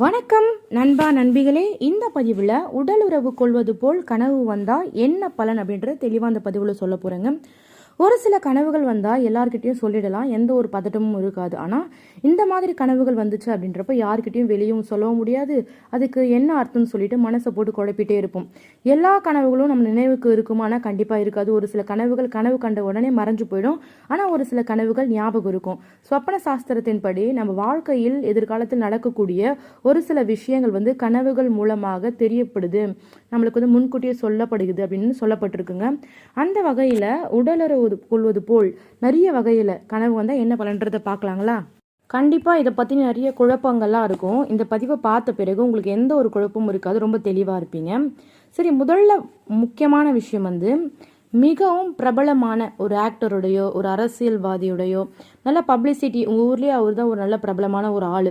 வணக்கம் நண்பா நண்பிகளே. இந்த பதிவில் உடல் உறவு கொள்வது போல் கனவு வந்தால் என்ன பலன் அப்படின்ற தெளிவாக அந்த பதிவில் சொல்ல போகிறேங்க ஒரு சில கனவுகள் வந்தால் எல்லார்கிட்டயும் சொல்லிடலாம். எந்த ஒரு பதட்டமும் இருக்காது. ஆனால் இந்த மாதிரி கனவுகள் வந்துச்சு அப்படின்றப்ப யார்கிட்டயும் வெளியும் சொல்லவும் முடியாது. அதுக்கு என்ன அர்த்தம்னு சொல்லிட்டு மனசை போட்டு குழப்பிட்டே இருப்போம். எல்லா கனவுகளும் நம்ம நினைவுக்கு இருக்குமா? ஆனால் கண்டிப்பாக இருக்காது. ஒரு சில கனவுகள் கனவு கண்ட உடனே மறைஞ்சு போயிடும். ஆனால் ஒரு சில கனவுகள் ஞாபகம் இருக்கும். சொப்பன சாஸ்திரத்தின்படி நம்ம வாழ்க்கையில் எதிர்காலத்தில் நடக்கக்கூடிய ஒரு சில விஷயங்கள் வந்து கனவுகள் மூலமாக தெரியப்படுது. நம்மளுக்கு வந்து முன்கூட்டியே சொல்லப்படுகிறது அப்படின்னு சொல்லப்பட்டிருக்குங்க. அந்த வகையில் உடலுறவு கொள்வது போல் நிறைய வகையில் கனவு வந்தால் என்ன பலன்றதை பார்க்கலாங்களா? கண்டிப்பாக இதை பற்றி நிறைய குழப்பங்கள்லாம் இருக்கும். இந்த பதிவை பார்த்த பிறகு உங்களுக்கு எந்த ஒரு குழப்பமும் இருக்காது ரொம்ப தெளிவாக இருப்பீங்க. சரி முதல்ல முக்கியமான விஷயம் வந்து மிகவும் பிரபலமான ஒரு ஆக்டருடையோ ஒரு அரசியல்வாதியுடையோ நல்ல பப்ளிசிட்டி உங்கள் ஊர்லேயே அவர் தான் ஒரு நல்ல பிரபலமான ஒரு ஆள்.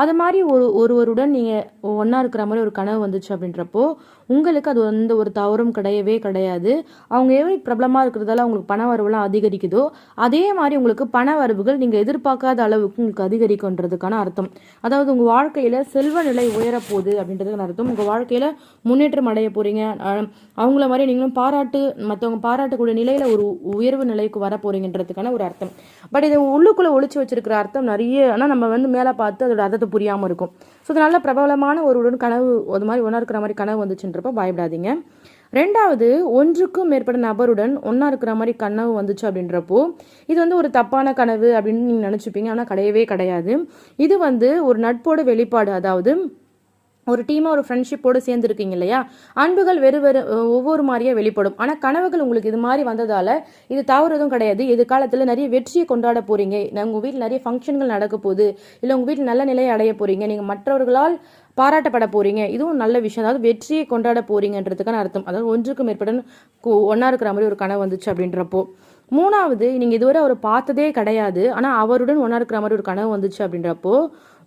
அது மாதிரி ஒரு ஒருவருடன் நீங்கள் ஒன்றா இருக்கிற மாதிரி ஒரு கனவு வந்துச்சு அப்படின்றப்போ உங்களுக்கு அது எந்த ஒரு தவறும் கிடையவே கிடையாது. அவங்க எவ்வளோ பிரபலமாக இருக்கிறதால அவங்களுக்கு பண வரவுலாம் அதிகரிக்குதோ அதே மாதிரி உங்களுக்கு பண வரவுகள் நீங்கள் எதிர்பார்க்காத அளவுக்கு உங்களுக்கு அதிகரிக்குன்றதுக்கான அர்த்தம். அதாவது உங்கள் வாழ்க்கையில் செல்வ நிலை உயரப்போகுது அப்படின்றதுக்கான அர்த்தம். உங்கள் வாழ்க்கையில் முன்னேற்றம் அடைய போகிறீங்க அவங்கள மாதிரி நீங்களும் பாராட்டு மற்றவங்க பாராட்டக்கூடிய நிலையில் ஒரு உயர்வு நிலைக்கு வர போகிறீங்கன்றதுக்கான ஒரு அர்த்தம். பட் இது உள்ளுக்குள்ளே ஒழிச்சு வச்சிருக்கிற அர்த்தம் நிறைய ஆனால் நம்ம வந்து மேலே பார்த்து அதோட அர்த்தத்தை புரியாமல் இருக்கும். ஸோ இது நல்ல பிரபலமான உடன் கனவு அது மாதிரி ஒன்றா இருக்கிற மாதிரி கனவு வந்துச்சுன்றப்ப பயப்படாதீங்க. ரெண்டாவது ஒன்றுக்கும் மேற்பட்ட நபருடன் ஒன்றா இருக்கிற மாதிரி கனவு வந்துச்சு அப்படின்றப்போ இது வந்து ஒரு தப்பான கனவு அப்படின்னு நீங்கள் நினச்சிப்பீங்க. ஆனால் கிடையவே கிடையாது. இது வந்து ஒரு நட்போட வெளிப்பாடு. அதாவது ஒரு டீமாக ஒரு ஃப்ரெண்ட்ஷிப்போடு சேர்ந்துருக்கீங்க இல்லையா? அன்புகள் வெறு வெறு ஒவ்வொரு மாதிரியே வெளிப்படும். ஆனால் கனவுகள் உங்களுக்கு இது மாதிரி வந்ததால் இது தவறு எதுவும் கிடையாது எதிர்காலத்தில் நிறைய வெற்றியை கொண்டாட போகிறீங்க உங்கள் வீட்டில் நிறைய ஃபங்க்ஷன்கள் நடக்க போகுது. இல்லை உங்கள் வீட்டில் நல்ல நிலையை அடைய போகிறீங்க நீங்கள் மற்றவர்களால் பாராட்டப்பட போகிறீங்க இதுவும் நல்ல விஷயம். அதாவது வெற்றியை கொண்டாட போகிறீங்கன்றதுக்கான அர்த்தம். அதாவது ஒன்றுக்கு மேற்பட்ட ஒன்றா இருக்கிற மாதிரி ஒரு கனவு வந்துச்சு அப்படின்றப்போ. மூணாவது நீங்கள் இதுவரை அவர் பார்த்ததே கிடையாது. ஆனால் அவருடன் ஒன்றா இருக்கிற மாதிரி ஒரு கனவு வந்துச்சு அப்படின்றப்போ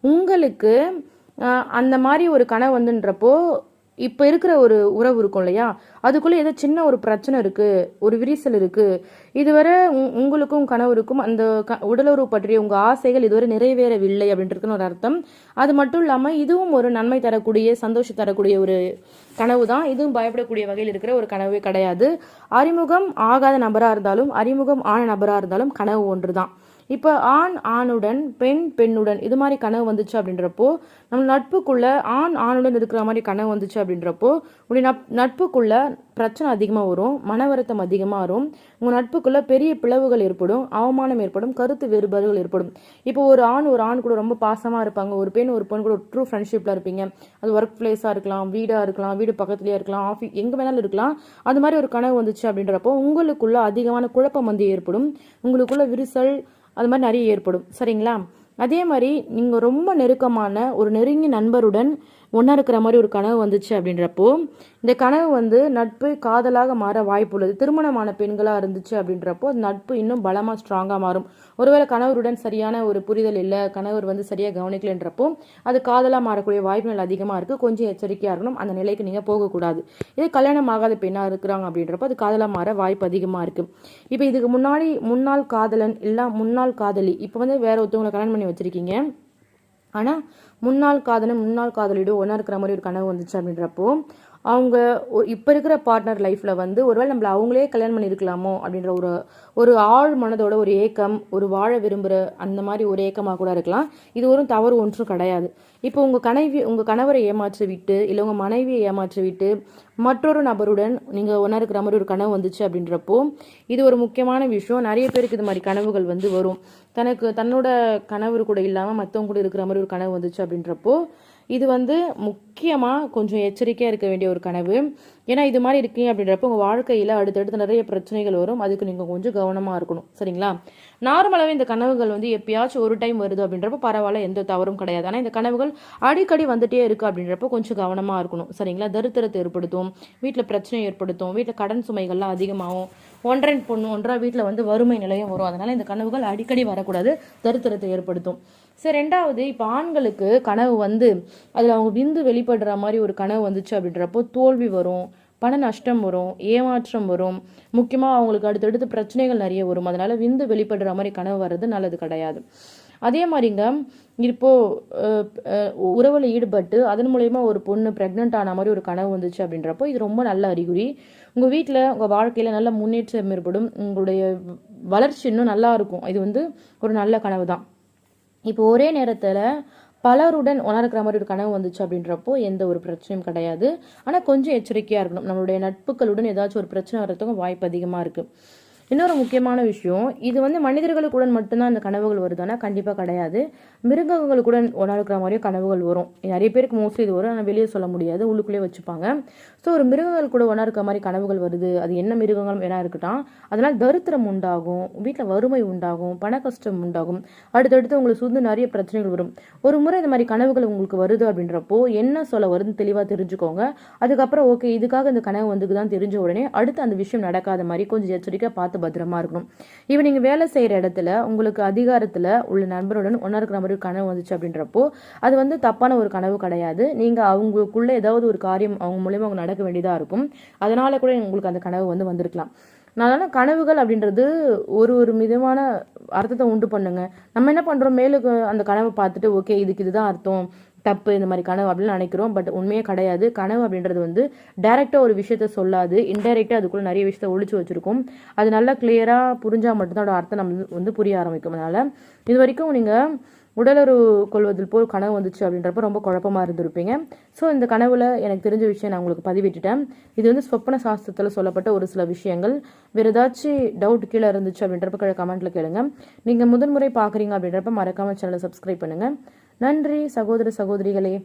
உங்களுக்கு அந்த மாதிரி ஒரு கனவு வந்துன்றப்போ இப்போ இருக்கிற ஒரு உறவு இருக்கும் இல்லையா? அதுக்குள்ளே ஏதோ சின்ன ஒரு பிரச்சனை இருக்குது ஒரு விரிசல் இருக்குது இதுவரை உங்களுக்கும் கணவருக்கும் அந்த க உடலுறவு பற்றிய உங்கள் ஆசைகள் இதுவரை நிறைவேறவில்லை அப்படின்றதுக்குன்னு ஒரு அர்த்தம். அது மட்டும் இல்லாமல் இதுவும் ஒரு நன்மை தரக்கூடிய சந்தோஷம் தரக்கூடிய ஒரு கனவு தான். இதுவும் பயப்படக்கூடிய வகையில் இருக்கிற ஒரு கனவே கிடையாது. அறிமுகம் ஆகாத நபராக இருந்தாலும் அறிமுகம் ஆன நபராக இருந்தாலும் கனவு ஒன்று தான் இப்போ ஆண் ஆணுடன் பெண் பெண்ணுடன் இது மாதிரி கனவு வந்துச்சு அப்படின்றப்போ நம்ம நட்புக்குள்ள ஆண் ஆணுடன் இருக்கிற மாதிரி கனவு வந்துச்சு அப்படின்றப்போ உடைய நட் நட்புக்குள்ள பிரச்சனை அதிகமாக வரும் மன வருத்தம் அதிகமாக வரும் உங்கள் நட்புக்குள்ள பெரிய பிளவுகள் ஏற்படும் அவமானம் ஏற்படும் கருத்து வேறுபாடுகள் ஏற்படும். இப்போ ஒரு ஆண் ஒரு ஆண் கூட ரொம்ப பாசமாக இருப்பாங்க ஒரு பெண் ஒரு பெண் கூட ஒரு ட்ரூ ஃப்ரெண்ட்ஷிப்பில் இருப்பீங்க. அது ஒர்க் பிளேஸாக இருக்கலாம் வீடாக இருக்கலாம் வீடு பக்கத்துலேயே இருக்கலாம் ஆஃபீஸ் எங்கே வேணாலும் இருக்கலாம். அது மாதிரி ஒரு கனவு வந்துச்சு அப்படின்றப்போ உங்களுக்குள்ள அதிகமான குழப்பம் வந்து ஏற்படும். உங்களுக்குள்ள விரிசல் அது மாதிரி நிறைய ஏற்படும். சரிங்களா? அதே மாதிரி நீங்கள் ரொம்ப நெருக்கமான ஒரு நெருங்கிய நண்பருடன் ஒன்றா இருக்கிற மாதிரி ஒரு கனவு வந்துச்சு அப்படின்றப்போ இந்த கனவு வந்து நட்பு காதலாக மாற வாய்ப்பு உள்ளது. திருமணமான பெண்களாக இருந்துச்சு அப்படின்றப்போ அது நட்பு இன்னும் பலமாக ஸ்ட்ராங்காக மாறும். ஒருவேளை கணவருடன் சரியான ஒரு புரிதல் இல்லை கணவர் வந்து சரியாக கவனிக்கலன்றப்போ அது காதலாக மாறக்கூடிய வாய்ப்புகள் அதிகமாக இருக்குது கொஞ்சம் எச்சரிக்கையாக இருக்கணும். அந்த நிலைக்கு நீங்கள் போகக்கூடாது. இது கல்யாணம் ஆகாத பெண்ணாக இருக்கிறாங்க அப்படின்றப்போ அது காதலாக மாற வாய்ப்பு அதிகமாக இருக்குது இப்போ இதுக்கு முன்னாடி முன்னாள் காதலன் இல்லை முன்னாள் காதலி. இப்போ வந்து வேற ஒருத்தவங்களை கல்யாணம் பண்ணி வச்சுருக்கீங்க. ஆனால் முன்னாள் காதலன் முன்னாள் காதலிடும் ஒன்றா இருக்கிற மாதிரி ஒரு கனவு வந்துச்சு அப்படின்றப்போ அவங்க இப்போ இருக்கிற பார்ட்னர் லைஃப்பில் வந்து ஒருவேளை நம்மளை அவங்களே கல்யாணம் பண்ணியிருக்கலாமோ அப்படின்ற ஒரு ஒரு ஆழ் மனதோட ஒரு ஏக்கம் ஒரு வாழ விரும்புகிற அந்த மாதிரி ஒரு ஏக்கமாக கூட இருக்கலாம். இது ஒரு தவறு ஒன்றும் கிடையாது. இப்போ உங்கள் கனவி உங்கள் கணவரை ஏமாற்றி விட்டு இல்லை உங்கள் மனைவியை ஏமாற்றி விட்டு மற்றொரு நபருடன் நீங்கள் ஒன்றா இருக்கிற மாதிரி ஒரு கனவு வந்துச்சு அப்படின்றப்போ இது ஒரு முக்கியமான விஷயம். நிறைய பேருக்கு இது மாதிரி கனவுகள் வந்து வரும். தனக்கு தன்னோட கணவர் கூட இல்லாமல் மற்றவங்க கூட இருக்கிற மாதிரி ஒரு கனவு வந்துச்சு அப்படின்றப்போ இது வந்து முக்கியமாக கொஞ்சம் எச்சரிக்கையாக இருக்க வேண்டிய ஒரு கனவு. ஏன்னா இது மாதிரி இருக்கீங்க அப்படின்றப்ப உங்கள் வாழ்க்கையில் அடுத்தடுத்து நிறைய பிரச்சனைகள் வரும். அதுக்கு நீங்கள் கொஞ்சம் கவனமாக இருக்கணும். சரிங்களா? நார்மலாகவே இந்த கனவுகள் வந்து எப்பயாச்சும் ஒரு டைம் வருது அப்படின்றப்ப பரவாயில்ல எந்த தவறும் கிடையாது. ஆனால் இந்த கனவுகள் அடிக்கடி வந்துட்டே இருக்குது அப்படின்றப்ப கொஞ்சம் கவனமாக இருக்கணும். சரிங்களா? தரித்திரத்தை ஏற்படுத்தும் வீட்டில் பிரச்சனை ஏற்படுத்தும் வீட்டில் கடன் சுமைகள்லாம் அதிகமாகும். ஒன்றரை பொண்ணு ஒன்றா வீட்டில் வந்து வறுமை நிலையம் வரும். அதனால் இந்த கனவுகள் அடிக்கடி வரக்கூடாது. தரித்திரத்தை ஏற்படுத்தும். சரி ரெண்டாவது இப்போ ஆண்களுக்கு கனவு வந்து அதில் அவங்க விந்து வெளிப்படுற மாதிரி ஒரு கனவு வந்துச்சு அப்படின்றப்போ தோல்வி வரும் பண நஷ்டம் வரும் ஏமாற்றம் வரும். முக்கியமாக அவங்களுக்கு அடுத்தடுத்து பிரச்சனைகள் நிறைய வரும். அதனால் விந்து வெளிப்படுற மாதிரி கனவு வர்றது நல்லது கிடையாது. அதே மாதிரிங்க இப்போது உறவில் ஈடுபட்டு அதன் மூலயமா ஒரு பொண்ணு ப்ரெக்னென்ட் ஆன மாதிரி ஒரு கனவு வந்துச்சு அப்படின்றப்போ இது ரொம்ப நல்ல அறிகுறி. உங்கள் வீட்டில் உங்கள் வாழ்க்கையில் நல்ல முன்னேற்றம் ஏற்படும். உங்களுடைய வளர்ச்சி இன்னும் நல்லா இருக்கும். இது வந்து ஒரு நல்ல கனவு தான். இப்போ ஒரே நேரத்தில் பலருடன் உணர்கிற மாதிரி ஒரு கனவு வந்துச்சு அப்படின்றப்போ எந்த ஒரு பிரச்சனையும் கிடையாது. ஆனால் கொஞ்சம் எச்சரிக்கையாக இருக்கணும். நம்மளுடைய நட்புகளுடன் ஏதாச்சும் ஒரு பிரச்சனை வர்றதுக்கும் வாய்ப்பு அதிகமாக இருக்குது இன்னொரு முக்கியமான விஷயம் இது வந்து மனிதர்களுக்குடன் மட்டும்தான் அந்த கனவுகள் வருதுன்னா கண்டிப்பாக கிடையாது. மிருகங்களுக்குடன் இருக்கிற மாதிரியும் கனவுகள் வரும். நிறைய பேருக்கு மோஸ்ட்லி இது வரும். ஆனால் வெளியே சொல்ல முடியாது. உள்ளுக்குள்ளேயே வச்சுப்பாங்க. ஸோ ஒரு மிருகங்கள் கூட உணர்க்கிற மாதிரி கனவுகள் வருது. அது என்ன மிருகங்கள் வேணா இருக்கட்டும். அதனால் தரித்திரம் உண்டாகும். வீட்டில் வறுமை உண்டாகும். பண கஷ்டம் உண்டாகும். அடுத்தடுத்து உங்களுக்கு சுந்து நிறைய பிரச்சனைகள் வரும். ஒரு முறை இந்த மாதிரி கனவுகள் உங்களுக்கு வருது அப்படின்றப்போ என்ன சொல்ல வருதுன்னு தெளிவாக தெரிஞ்சுக்கோங்க. அதுக்கப்புறம் ஓகே இதுக்காக இந்த கனவு வந்துக்கு தான் தெரிஞ்ச உடனே அடுத்து அந்த விஷயம் நடக்காத மாதிரி கொஞ்சம் எச்சரிக்கை பார்த்து பத்திரமா இருக்கணும். இப்போ நீங்கள் வேலை செய்கிற இடத்துல உங்களுக்கு அதிகாரத்தில் உள்ள நண்பருடன் ஒன்றா இருக்கிற மாதிரி ஒரு கனவு வந்துச்சு அப்படின்றப்போ அது வந்து தப்பான ஒரு கனவு கிடையாது. நீங்கள் அவங்களுக்குள்ள ஏதாவது ஒரு காரியம் அவங்க மூலயமா அவங்க நடக்க வேண்டியதாக இருக்கும். அதனால கூட உங்களுக்கு அந்த கனவு வந்து வந்திருக்கலாம். அதனால கனவுகள் அப்படின்றது ஒரு ஒரு மிதமான அர்த்தத்தை உண்டு பண்ணுங்க. நம்ம என்ன பண்ணுறோம் மேலுக்கு அந்த கனவை பார்த்துட்டு ஓகே இதுக்கு இதுதான் அர்த்தம். தப்பு இந்த மாதிரி கனவு அப்படின்னு நினைக்கிறோம். பட் உண்மையே கிடையாது. கனவு அப்படின்றது வந்து டைரெக்டாக ஒரு விஷயத்த சொல்லாது. இன்டைரக்டாக அதுக்குள்ளே நிறைய விஷயத்த ஒழிச்சு வச்சிருக்கும். அது நல்லா கிளியராக புரிஞ்சால் மட்டும்தான் அதோட அர்த்தம் நம்ம வந்து புரிய ஆரம்பிக்கும் அதனால். இது வரைக்கும் நீங்கள் உடலுறவு கொள்வதில் போல் கனவு வந்துச்சு அப்படின்றப்ப ரொம்ப குழப்பமாக இருந்திருப்பீங்க. ஸோ இந்த கனவுல எனக்கு தெரிஞ்ச விஷயம் நான் உங்களுக்கு பதிவிட்டுட்டேன். இது வந்து சொப்பன சாஸ்திரத்தில் சொல்லப்பட்ட ஒரு சில விஷயங்கள். வேறு ஏதாச்சும் டவுட் கீழே இருந்துச்சு அப்படின்றப்ப கீழே கமெண்ட்ல கேளுங்க. நீங்கள் முதன்முறை பார்க்குறீங்க அப்படின்றப்ப மறக்காமல் சேனலை சப்ஸ்கிரைப் பண்ணுங்கள் நன்றி சகோதர சகோதரிகளே.